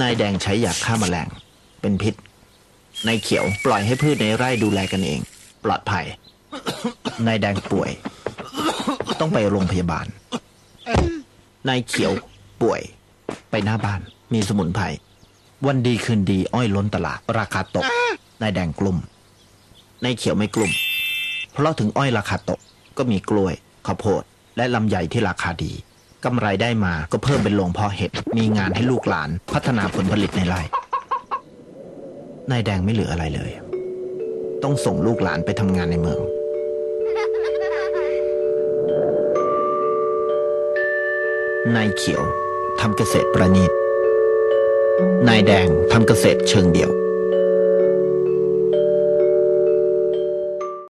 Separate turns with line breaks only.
นายแดงใช้ยาฆ่าแมลง เป็นพิษ นายเขียวปล่อยให้พืชในไร่ดูแลกันเอง ปลอดภัย นายแดงป่วย ต้องไปโรงพยาบาล นายเขียวป่วย ไปหน้าบ้าน มีสมุนไพร วันดีคืนดีอ้อยล้นตลาด ราคาตก นายแดงกลุ่ม นายเขียวไม่กลุ่ม เพราะถึงอ้อยราคาตก ก็มีกล้วยข้าวโพด และลำไยที่ราคาดี กำไรได้มาก็เพิ่มเป็นโรงเพาะเห็ด มีงานให้ลูกหลาน พัฒนาผลผลิตในไร่ นายแดงไม่เหลืออะไรเลย ต้องส่งลูกหลานไปทำงานในเมือง นายเขียวทำเกษตรประณีต นายแดงทำเกษตรเชิงเดี่ยว